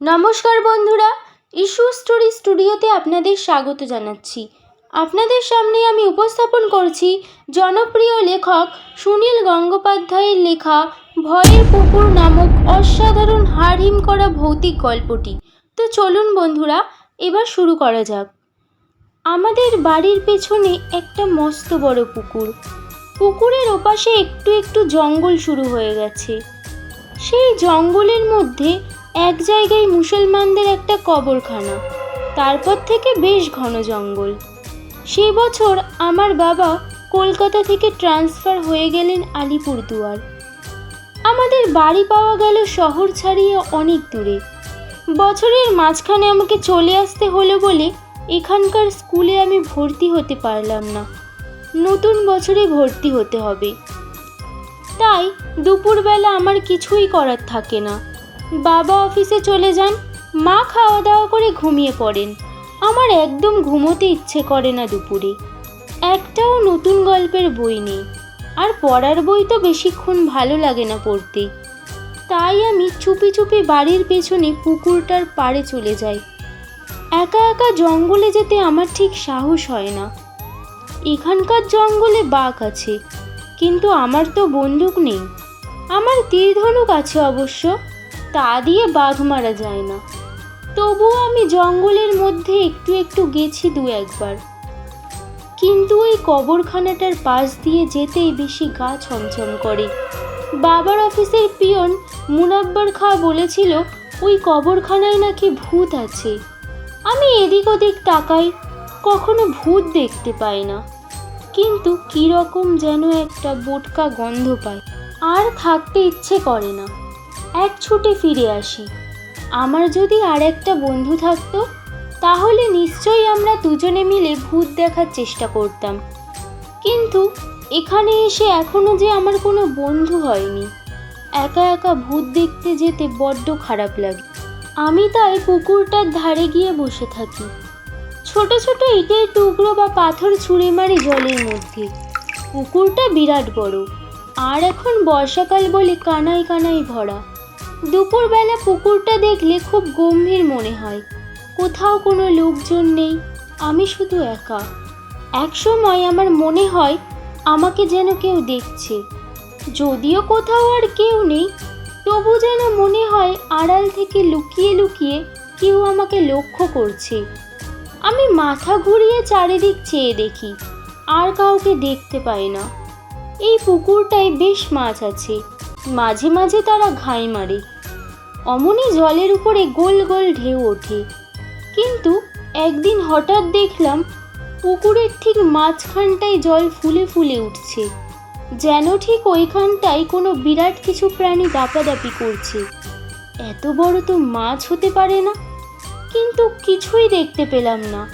নমস্কার বন্ধুরা, issue story স্টুডিওতে আপনাদের স্বাগত জানাচ্ছি। আপনাদের সামনে আমি উপস্থাপন করছি জনপ্রিয় লেখক সুনীল গঙ্গোপাধ্যায়ের লেখা ভয়ের পুকুর নামক অসাধারণ হাড়হিম করা ভৌতিক গল্পটি। তো চলুন বন্ধুরা, এবার শুরু করা যাক। আমাদের বাড়ির পেছনে একটা মস্ত বড় পুকুর। পুকুরের ওপাশে একটু একটু জঙ্গল শুরু হয়ে গেছে। সেই জঙ্গলের মধ্যে এক জায়গায় মুসলমানদের একটা কবরখানা, তারপর থেকে বেশ ঘন জঙ্গল। সে বছর আমার বাবা কলকাতা থেকে ট্রান্সফার হয়ে গেলেন আলিপুরদুয়ার। আমাদের বাড়ি পাওয়া গেল শহর ছাড়িয়ে অনেক দূরে। বছরের মাঝখানে আমাকে চলে আসতে হলো বলে এখানকার স্কুলে আমি ভর্তি হতে পারলাম না। নতুন বছরে ভর্তি হতে হবে। তাই দুপুরবেলা আমার কিছুই করার থাকে না। বাবা অফিসে চলে যান। মা খাওয়া দাওয়া করে ঘুমিয়ে পড়েন। আমার একদম ঘুমোতে ইচ্ছে করে না দুপুরে। একটাও নতুন গল্পের বই নেই। আর পড়ার বই তো বেশিক্ষণ ভালো লাগে না পড়তে। তাই আমি চুপি চুপি বাড়ির পেছনে পুকুরটার পাড়ে চলে যাই। একা একা জঙ্গলে যেতে আমার ঠিক সাহস হয় না। এখানকার জঙ্গলে বাঘ আছে, কিন্তু আমার তো বন্দুক নেই। আমার তীর ধনুক আছে অবশ্য। তা দিয়ে বাঘ মারা যায় না। তবুও আমি জঙ্গলের মধ্যে একটু একটু গেছি দু একবার। কিন্তু ওই কবরখানাটার পাশ দিয়ে যেতেই বেশি গা ছমছম করে। বাবার অফিসের পিয়ন মুনাব্বার খা বলেছিল, ওই কবরখানায় নাকি ভূত আছে। আমি এদিক ওদিক তাকাই, কখনো ভূত দেখতে পাই না। কিন্তু কীরকম যেন একটা বোটকা গন্ধ পায়। আর থাকতে ইচ্ছে করে না। এক ছুটে ফিরে আসি। আমার যদি আর একটা বন্ধু থাকতো, তাহলে নিশ্চয়ই আমরা দুজনে মিলে ভূত দেখার চেষ্টা করতাম। কিন্তু এখানে এসে এখনও যে আমার কোনো বন্ধু হয়নি। একা একা ভূত দেখতে যেতে বড্ড খারাপ লাগে। আমি তাই পুকুরটার ধারে গিয়ে বসে থাকি। ছোট ছোট ইটের টুকরো বা পাথর ছুঁড়ে মারি জলের মধ্যে। পুকুরটা বিরাট বড়। আর এখন বর্ষাকাল বলে কানায় কানায় ভরা। দুপুরবেলা পুকুরটা দেখলে খুব গম্ভীর মনে হয়। কোথাও কোনো লোকজন নেই, আমি শুধু একা। এক সময় আমার মনে হয় আমাকে যেন কেউ দেখছে। যদিও কোথাও আর কেউ নেই, তবু যেন মনে হয় আড়াল থেকে লুকিয়ে লুকিয়ে কেউ আমাকে লক্ষ্য করছে। আমি মাথা ঘুরিয়ে চারিদিক চেয়ে দেখি, আর কাউকে দেখতে পাই না। এই পুকুরটায় বেশ মাছ আছে মাঝে মাঝে তারা ঘাই মারে। অমনি জলের উপরে গোল গোল ঢেউ ওঠে। কিন্তু একদিন হঠাৎ দেখলাম পুকুরের ঠিক মাঝখানটায় জল ফুলে ফুলে উঠছে। যেন ঠিক ওইখানটায় কোনো বিরাট কিছু প্রাণী দাপাদাপি করছে। এত বড় তো মাছ হতে পারে না। কিন্তু কিছুই দেখতে পেলাম না।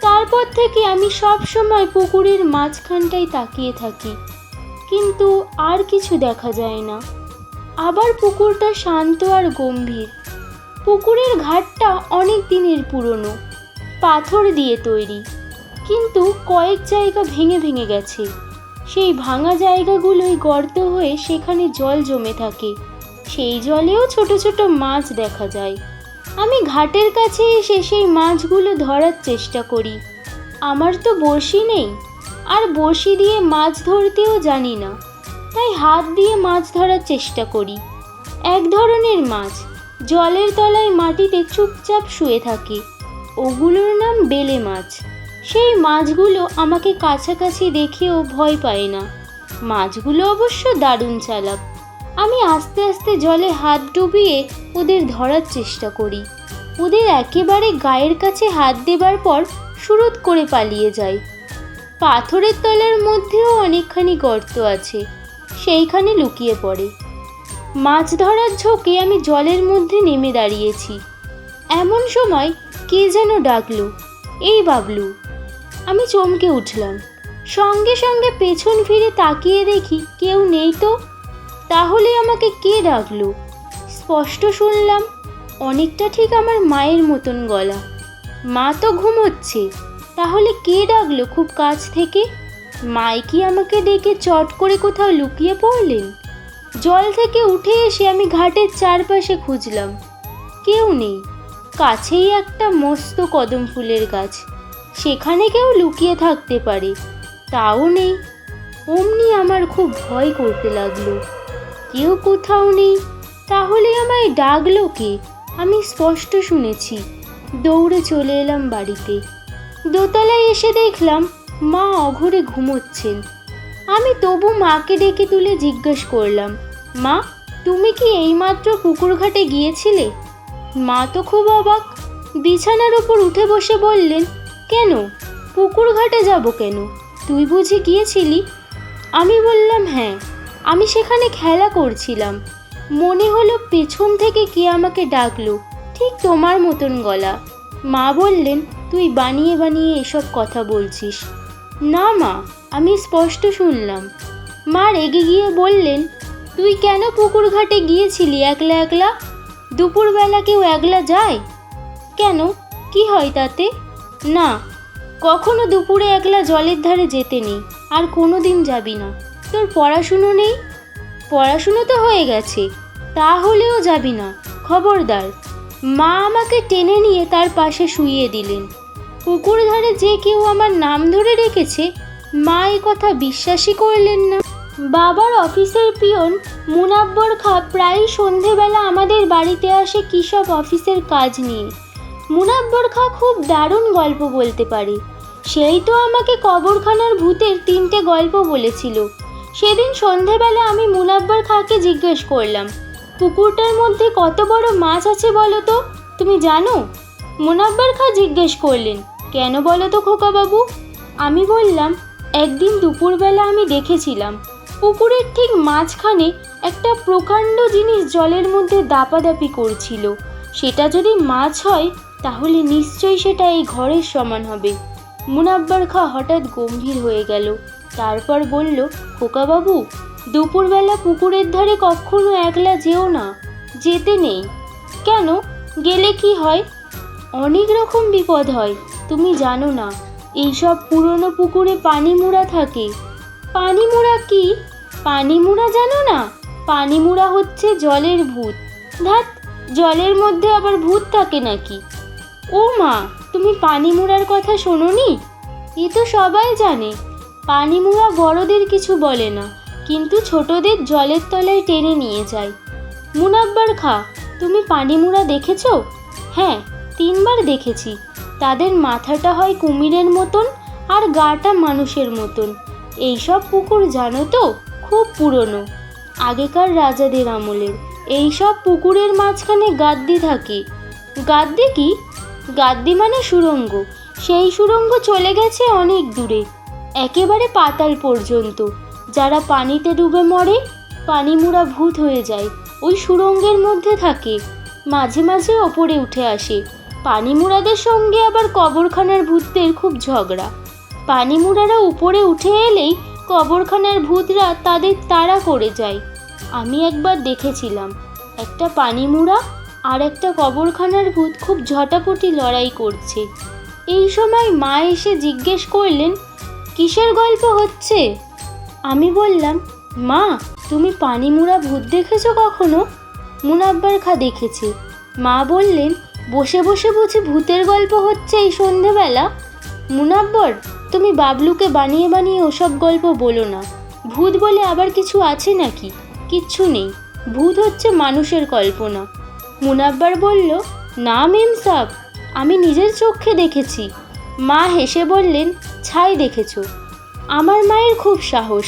তারপর থেকে আমি সব সময় পুকুরের মাঝখানটায় তাকিয়ে থাকি। কিন্তু আর কিছু দেখা যায় না। আবার পুকুরটা শান্ত আর গম্ভীর। পুকুরের ঘাটটা অনেক দিনের পুরনো। পাথর দিয়ে তৈরি। কিন্তু কয়েক জায়গা ভেঙে ভেঙে গেছে। সেই ভাঙা জায়গাগুলোই গর্ত হয়ে সেখানে জল জমে থাকে। সেই জলেও ছোট ছোট মাছ দেখা যায়। আমি ঘাটের কাছে এসে সেই মাছগুলো ধরার চেষ্টা করি। আমার তো বড়শি নেই। আর বড়শি দিয়ে মাছ ধরতেও জানি না। তাই হাত দিয়ে মাছ ধরার চেষ্টা করি। এক ধরনের মাছ, জলের তলায় মাটিতে চুপচাপ শুয়ে থাকে। ওগুলোর নাম বেলে মাছ। সেই মাছগুলো আমাকে কাছাকাছি দেখেও ভয় পায় না। মাছগুলো অবশ্য দারুণ চালাক। আমি আস্তে আস্তে জলে হাত ডুবিয়ে ওদের ধরার চেষ্টা করি। ওদের একেবারে গায়ের কাছে হাত দেবার পর সুরত করে পালিয়ে যায়। পাথরের তলার মধ্যেও অনেকখানি গর্ত আছে, সেইখানে লুকিয়ে পড়ে। মাছ ধরার ঝোঁকে আমি জলের মধ্যে নেমে দাঁড়িয়েছি। এমন সময় কে যেন ডাকলো, এই বাবলু। আমি চমকে উঠলাম। সঙ্গে সঙ্গে পেছন ফিরে তাকিয়ে দেখি কেউ নেই তো। তাহলে আমাকে কে ডাকলো? স্পষ্ট শুনলাম, অনেকটা ঠিক আমার মায়ের মতন গলা। মা তো ঘুমোচ্ছে। তাহলে কে ডাকলো খুব কাছ থেকে? মাইকি আমাকে ডেকে চট করে কোথাও লুকিয়ে পড়লেন। জল থেকে উঠে এসে আমি ঘাটের চারপাশে খুঁজলাম। কেউ নেই। কাছেই একটা মস্ত কদম ফুলের গাছ। সেখানে কেউ লুকিয়ে থাকতে পারে। তাও নেই। অমনি আমার খুব ভয় করতে লাগল। কেউ কোথাও নেই। তাহলে আমায় ডাকলো কে? আমি স্পষ্ট শুনেছি। দৌড়ে চলে এলাম বাড়িতে। দোতলায় এসে দেখলাম মা অঘরে ঘুমোচ্ছেন। আমি তবু মাকে ডেকে তুলে জিজ্ঞেস করলাম, মা, তুমি কি এইমাত্র পুকুর ঘাটে গিয়েছিলে? মা তো খুব অবাক, বিছানার ওপর উঠে বসে বললেন, কেন? পুকুর ঘাটে যাব কেন? তুই বুঝি গিয়েছিলি? আমি বললাম হ্যাঁ আমি সেখানে খেলা করছিলাম। মনে হলো পেছন থেকে কে আমাকে ডাকলো, ঠিক তোমার মতন গলা। মা বললেন, তুই বানিয়ে বানিয়ে এসব কথা বলছিস? না মা, আমি স্পষ্ট শুনলাম। মা রেগে গিয়ে বললেন, তুই কেন পুকুর ঘাটে গিয়েছিলি একলা একলা? দুপুরবেলা কেউ একলা যায়? কেন? কি হয় তাতে? না, কখনো দুপুরে একলা জলের ধারে যেতে নেই, আর কোনো দিন যাবি না। তোর পড়াশুনো নেই? পড়াশুনো তো হয়ে গেছে, তাহলেও যাবি না, খবরদার। মা আমাকে টেনে নিয়ে তার পাশে শুইয়ে দিলেন। পুকুর ধারে যে কেউ আমার নাম ধরে রেখেছে, মা এই কথা বিশ্বাসই করলেন না। বাবার অফিসের পিয়ন মুনাব্বর খা প্রায় সন্ধেবেলা আমাদের বাড়িতে আসে কী সব অফিসের কাজ নিয়ে। মুনাব্বর খা খুব দারুণ গল্প বলতে পারে। সেই তো আমাকে কবরখানার ভূতের তিনটে গল্প বলেছিল। সেদিন সন্ধেবেলা আমি মুনাব্বর খাকে জিজ্ঞেস করলাম পুকুরটার মধ্যে কত বড় মাছ আছে বলো তো? তুমি জানো? মুনাব্বর খা জিজ্ঞেস করলেন। কেন বলো তো খোকাবাবু? আমি বললাম, একদিন দুপুরবেলা আমি দেখেছিলাম, পুকুরের ঠিক মাঝখানে একটা প্রকাণ্ড জিনিস জলের মধ্যে দাপাদাপি করছিল। সেটা যদি মাছ হয়, তাহলে নিশ্চয়ই সেটা এই ঘরের সমান হবে। মুনাব্বার খা হঠাৎ গম্ভীর হয়ে গেল। তারপর বলল, খোকাবাবু দুপুরবেলা পুকুরের ধারে কখনো একলা যেও না, যেতে নেই। কেন? গেলে কি হয়? অনেক রকম বিপদ হয়, তুমি জানো না। এইসব পুরনো পুকুরে পানি মুড়া থাকে। পানি মুড়া কি? পানি মুড়া জানো না? পানি মুড়া হচ্ছে জলের ভূত। ধ্যাত জলের মধ্যে আবার ভূত থাকে নাকি? ও মা, তুমি পানি মুড়ার কথা শোনোনি? এ তো সবাই জানে। পানি মুড়া বড়দের কিছু বলে না। কিন্তু ছোটদের জলের তলায় টেনে নিয়ে যায়। মুনাব্বার খা, তুমি পানি মুড়া দেখেছ? হ্যাঁ তিনবার দেখেছি। তাদের মাথাটা হয় কুমিরের মতন আর গাটা মানুষের মতন। এইসব পুকুর জানো তো, খুব পুরনো। আগেকার রাজাদের আমলের। এইসব পুকুরের মাঝখানে গাদ্দি থাকে। গাদ্দি কি? গাদ্দি মানে সুরঙ্গ। সেই সুরঙ্গ চলে গেছে অনেক দূরে। একেবারে পাতাল পর্যন্ত। যারা পানিতে ডুবে মরে, পানিমুড়া ভূত হয়ে যায়। ওই সুড়ঙ্গের মধ্যে থাকে। মাঝে মাঝে ওপরে উঠে আসে। পানিমুড়াদের সঙ্গে আবার কবরখানার ভূতদের খুব ঝগড়া। পানিমুড়ারা উপরে উঠে এলেই কবরখানার ভূতরা তাদের তাড়া করে যায়। আমি একবার দেখেছিলাম। একটা পানিমুড়া আর একটা কবরখানার ভূত খুব ঝটাপটি লড়াই করছে। এই সময় মা এসে জিজ্ঞেস করলেন, কিসের গল্প হচ্ছে? আমি বললাম, মা, তুমি পানিমুড়া ভূত দেখেছ কখনো? মুনাব্বার খা দেখেছি। মা বললেন, বসে বসে বুঝি ভূতের গল্প হচ্ছে এই সন্ধেবেলা? মুনাব্বর তুমি বাবলুকে বানিয়ে বানিয়ে ওসব গল্প বলো না। ভূত বলে আবার কিছু আছে নাকি? কিচ্ছু নেই। ভূত হচ্ছে মানুষের কল্পনা। মুনাব্বার বলল, না মেম সাব, আমি নিজের চোখে দেখেছি। মা হেসে বললেন, ছাই দেখেছ। আমার মায়ের খুব সাহস।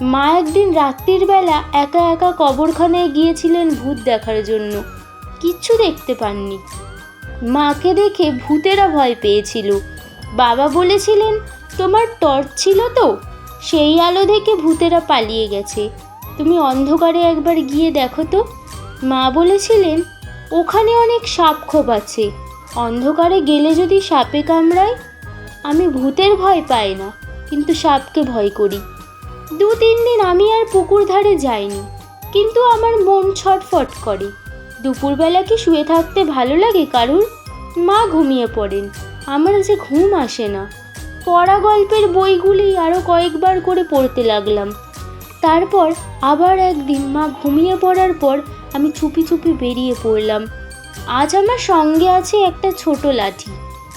মা একদিন রাত্রির বেলা একা একা কবরখানায় গিয়েছিলেন ভূত দেখার জন্য। কিচ্ছু দেখতে পাননি। মাকে দেখে ভূতেরা ভয় পেয়েছিল। বাবা বলেছিলেন, তোমার টর্চ ছিল তো? সেই আলো দেখে ভূতেরা পালিয়ে গেছে। তুমি অন্ধকারে একবার গিয়ে দেখো তো। মা বলেছিলেন, ওখানে অনেক সাপ খোপ আছে। অন্ধকারে গেলে যদি সাপে কামড়ায়, আমি ভূতের ভয় পাই না। কিন্তু সাপকে ভয় করি। দু তিন দিন আমি আর পুকুর ধারে যাইনি, কিন্তু আমার মন ছটফট করে। দুপুরবেলা কি শুয়ে থাকতে ভালো লাগে কারুর? মা ঘুমিয়ে পড়েন, আমার যে ঘুম আসে না। পড়া গল্পের বইগুলি আরও কয়েকবার করে পড়তে লাগলাম। তারপর আবার একদিন মা ঘুমিয়ে পড়ার পর আমি চুপি চুপি বেরিয়ে পড়লাম। আজ আমার সঙ্গে আছে একটা ছোট লাঠি।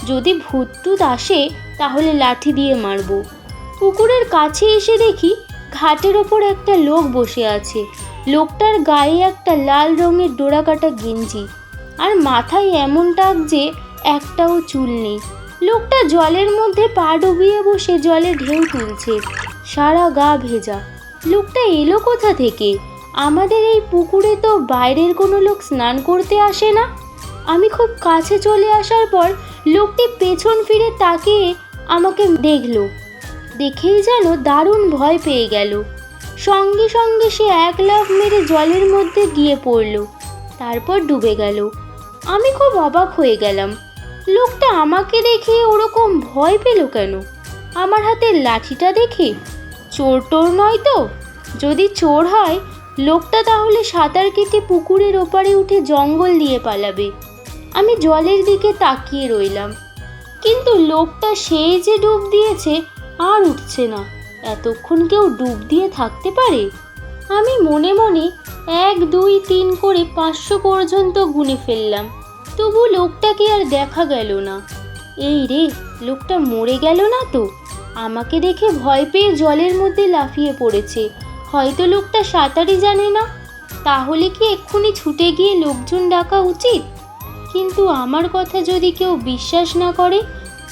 যদি ভূতটুত আসে, তাহলে লাঠি দিয়ে মারবো। পুকুরের কাছে এসে দেখি ঘাটের ওপর একটা লোক বসে আছে। লোকটার গায়ে একটা লাল রঙের ডোরাকাটা গেঞ্জি আর মাথায় এমন টাক যে একটাও চুল নেই। লোকটা জলের মধ্যে পা ডুবিয়ে বসে জলে ঢেউ তুলছে, সারা গা ভেজা। লোকটা এলো কোথা থেকে? আমাদের এই পুকুরে তো বাইরের কোনো লোক স্নান করতে আসে না। আমি খুব কাছে চলে আসার পর লোকটি পেছন ফিরে তাকিয়ে আমাকে দেখল। দেখেই যেন দারুণ ভয় পেয়ে গেল। সঙ্গে সঙ্গে সে এক লাফ মেরে জলের মধ্যে গিয়ে পড়ল। তারপর ডুবে গেল। আমি খুব অবাক হয়ে গেলাম। লোকটা আমাকে দেখে ওরকম ভয় পেল কেন? আমার হাতের লাঠিটা দেখে? চোর টোর নয় তো? যদি চোর হয়, লোকটা তাহলে সাঁতার কেটে পুকুরের ওপারে উঠে জঙ্গল দিয়ে পালাবে। আমি জলের দিকে তাকিয়ে রইলাম। কিন্তু লোকটা সেই যে ডুব দিয়েছে আর উঠছে না। এতক্ষণ কেউ ডুব দিয়ে থাকতে পারে? আমি মনে মনে এক, দুই, তিন করে পাঁচশো পর্যন্ত গুনে ফেললাম। তবু লোকটাকে আর দেখা গেল না। এই রে, লোকটা মরে গেল না তো? আমাকে দেখে ভয় পেয়ে জলের মধ্যে লাফিয়ে পড়েছে। হয়তো লোকটা সাঁতারই জানে না। তাহলে কি এক্ষুনি ছুটে গিয়ে লোকজন ডাকা উচিত? কিন্তু আমার কথা যদি কেউ বিশ্বাস না করে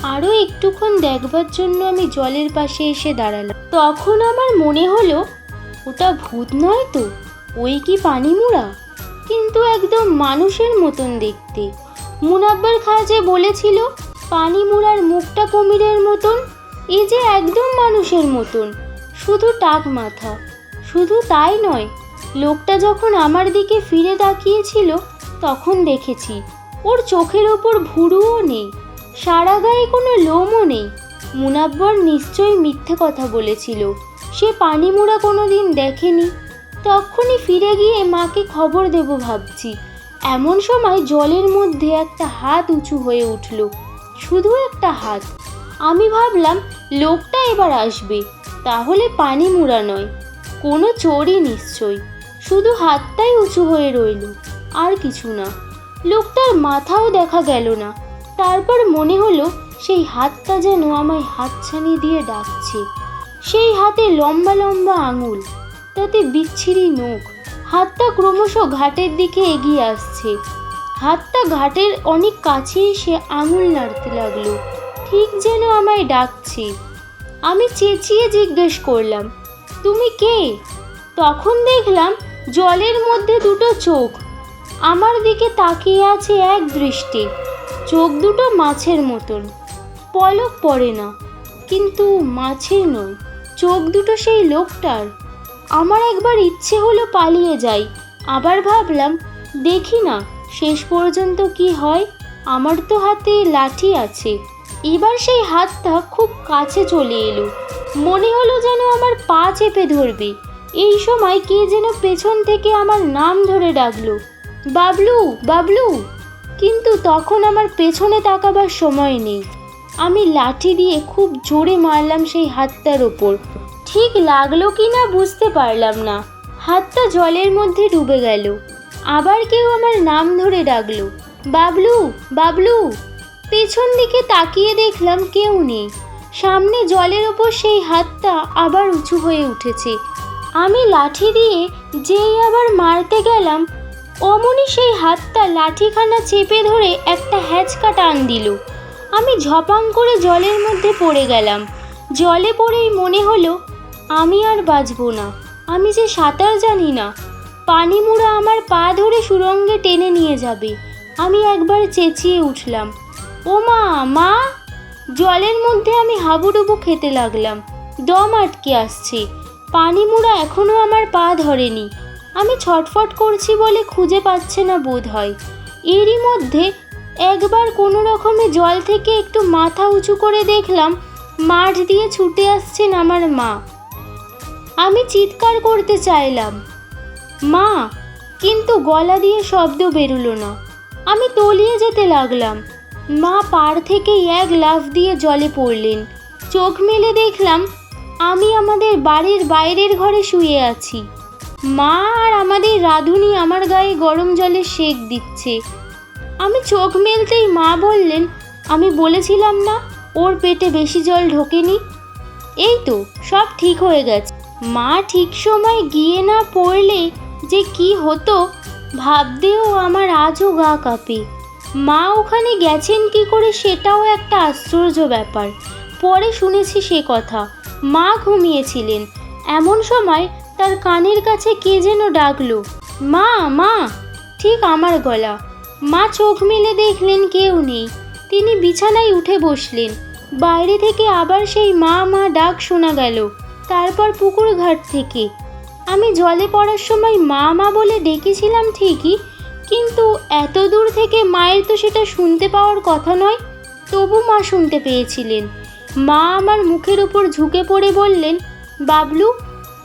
আরও একটুক্ষণ দেখবার জন্য আমি জলের পাশে এসে দাঁড়ালাম। তখন আমার মনে হলো, ওটা ভূত নয় তো? ওই কি পানিমুড়া কিন্তু একদম মানুষের মতন দেখতে। মুনাব্বার খা যে বলেছিল পানিমুড়ার মুখটা কুমিরের মতন, এ যে একদম মানুষের মতন। শুধু টাক মাথা। শুধু তাই নয়, লোকটা যখন আমার দিকে ফিরে তাকিয়েছিল, তখন দেখেছি, ওর চোখের ওপর ভুরুও নেই। সারা গায়ে কোনো লোমও নেই। মুনাব্বর নিশ্চয়ই মিথ্যে কথা বলেছিল। সে পানিমুড়া কোনো দিন দেখেনি। তখনই ফিরে গিয়ে মাকে খবর দেব ভাবছি। এমন সময় জলের মধ্যে একটা হাত উঁচু হয়ে উঠল। শুধু একটা হাত। আমি ভাবলাম, লোকটা এবার আসবে। তাহলে পানি মুড়া নয়। কোনো চোরই নিশ্চয় শুধু হাতটাই উঁচু হয়ে রইল। আর কিছু না। লোকটার মাথাও দেখা গেল না। তারপর মনে হলো সেই হাতটা যেন আমায় হাতছানি দিয়ে ডাকছে। সেই হাতে লম্বা লম্বা আঙুল, তাতে বিচ্ছিরি নখ হাতটা ক্রমশ ঘাটের দিকে এগিয়ে আসছে। হাতটা ঘাটের অনেক কাছে এসে আঙুল নাড়তে লাগল। ঠিক যেন আমায় ডাকছে। আমি চেঁচিয়ে জিজ্ঞেস করলাম, তুমি কে? তখন দেখলাম জলের মধ্যে দুটো চোখ। আমার দিকে তাকিয়ে আছে এক দৃষ্টি। চোখ দুটো মাছের মতন। পলক পড়ে না, কিন্তু মাছের নয়, চোখ দুটো সেই লোকটার। আমার একবার ইচ্ছে হলো পালিয়ে যাই, আবার ভাবলাম, দেখি না, শেষ পর্যন্ত কি হয়, আমার তো হাতে লাঠি আছে। এবার সেই হাতটা খুব কাছে চলে এলো, মনে হলো যেন আমার পা চেপে ধরবে। এই সময় কে যেন পেছন থেকে আমার নাম ধরে ডাকলো, বাবলু বাবলু! কিন্তু তখন আমার পেছনে তাকাবার সময় নেই। আমি লাঠি দিয়ে খুব জোরে মারলাম সেই হাতটার ওপর ঠিক লাগল কি না বুঝতে পারলাম না। হাতটা জলের মধ্যে ডুবে গেল। আবার কেউ আমার নাম ধরে ডাকলো, বাবলু বাবলু! পেছন দিকে তাকিয়ে দেখলাম কেউ নেই। সামনে জলের ওপর সেই হাতটা আবার উঁচু হয়ে উঠেছে। আমি লাঠি দিয়ে যেই আবার মারতে গেলাম অমনি সেই হাতটা লাঠিখানা চেপে ধরে একটা হ্যাচকা টান দিল। আমি ঝপাং করে জলের মধ্যে পড়ে গেলাম। জলে পড়েই মনে হলো, আমি আর বাঁচবো না, আমি যে সাঁতার জানি না। পানি মুড়া আমার পা ধরে সুরঙ্গে টেনে নিয়ে যাবে। আমি একবার চেঁচিয়ে উঠলাম। ও মা মা! জলের মধ্যে আমি হাবুডুবু খেতে লাগলাম। দম আটকে আসছে। পানি মুড়া এখনও আমার পা ধরেনি। আমি ছটফট করছি বলে খুঁজে পাচ্ছে না বোধ হয় এরই মধ্যে একবার কোনো রকমে জল থেকে একটু মাথা উঁচু করে দেখলাম, মাঠ দিয়ে ছুটে আসছেন আমার মা। আমি চিৎকার করতে চাইলাম, মা, কিন্তু গলা দিয়ে শব্দ বেরুলো না। আমি তলিয়ে যেতে লাগলাম। মা পাড় থেকে এক লাফ দিয়ে জলে পড়লেন। চোখ মেলে দেখলাম, আমি আমাদের বাড়ির বাইরের ঘরে শুয়ে আছি। মা আর আমাদের রাধুনি আমার গায়ে গরম জলে সেক দিচ্ছে। আমি চোখ মেলতেই মা বললেন, আমি বলেছিলাম না ওর পেটে বেশি জল ঢোকেনি? এই তো, সব ঠিক হয়ে গেছে। মা ঠিক সময় গিয়ে না পড়লে যে কি হতো, ভাবতেও আমার আজও গা কাঁপে। মা ওখানে গেছেন কি করে সেটাও একটা আশ্চর্য ব্যাপার। পরে শুনেছি সে কথা। মা ঘুমিয়েছিলেন। এমন সময় তার কানের কাছে কে যেন ডাকলো, মা মা, ঠিক আমার গলা। মা চোখ মেলে দেখলেন কেউ নেই। তিনি বিছানায় উঠে বসলেন। বাইরে থেকে আবার সেই মা মা ডাক শোনা গেল। তারপর পুকুর ঘাট থেকে। আমি জলে পড়ার সময় মা মা বলে ডেকেছিলাম ঠিকই, কিন্তু এত দূর থেকে মায়ের তো সেটা শুনতে পাওয়ার কথা নয়। তবু মা শুনতে পেয়েছিলেন। মা আমার মুখের উপর ঝুঁকে পড়ে বললেন, বাবলু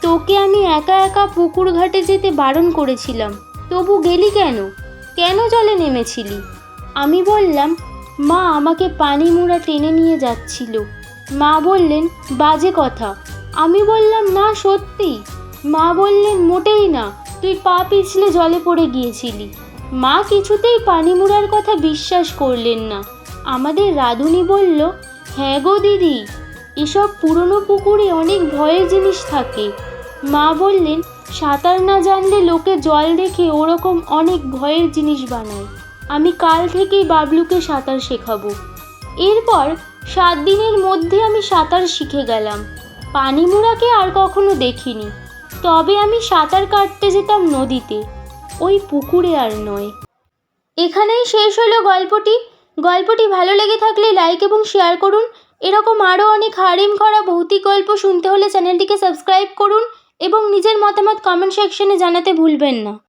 তোকে আমি একা একা পুকুর ঘাটে যেতে বারণ করেছিলাম। তবু গেলি কেন? কেন জলে নেমেছিলি? আমি বললাম, মা আমাকে পানি মুড়া টেনে নিয়ে যাচ্ছিল। মা বললেন, বাজে কথা। আমি বললাম, না, সত্যি। মা বললেন, মোটেই না। তুই পা পিছলে জলে পড়ে গিয়েছিলি। মা কিছুতেই পানি মুড়ার কথা বিশ্বাস করলেন না। আমাদের রাধুনি বলল হ্যাঁ গো দিদি, এসব পুরনো পুকুরে অনেক ভয়ের জিনিস থাকে। মা বললেন, সাঁতার না জানলে লোকে জল দেখে ওরকম অনেক ভয়ের জিনিস বানায়। আমি কাল থেকেই বাবলুকে সাঁতার শেখাবো। এরপর সাত দিনের মধ্যে আমি সাঁতার শিখে গেলাম। পানিমুড়াকে আর কখনো দেখিনি। তবে আমি সাঁতার কাটতে যেতাম নদীতে। ওই পুকুরে আর নয়। এখানেই শেষ হলো গল্পটি। গল্পটি ভালো লেগে থাকলে লাইক এবং শেয়ার করুন। এরকম আরও অনেক হারিম করা ভৌতিক গল্প শুনতে হলে চ্যানেলটিকে সাবস্ক্রাইব করুন। এবং নিজের মতামত কমেন্ট সেকশনে জানাতে ভুলবেন না।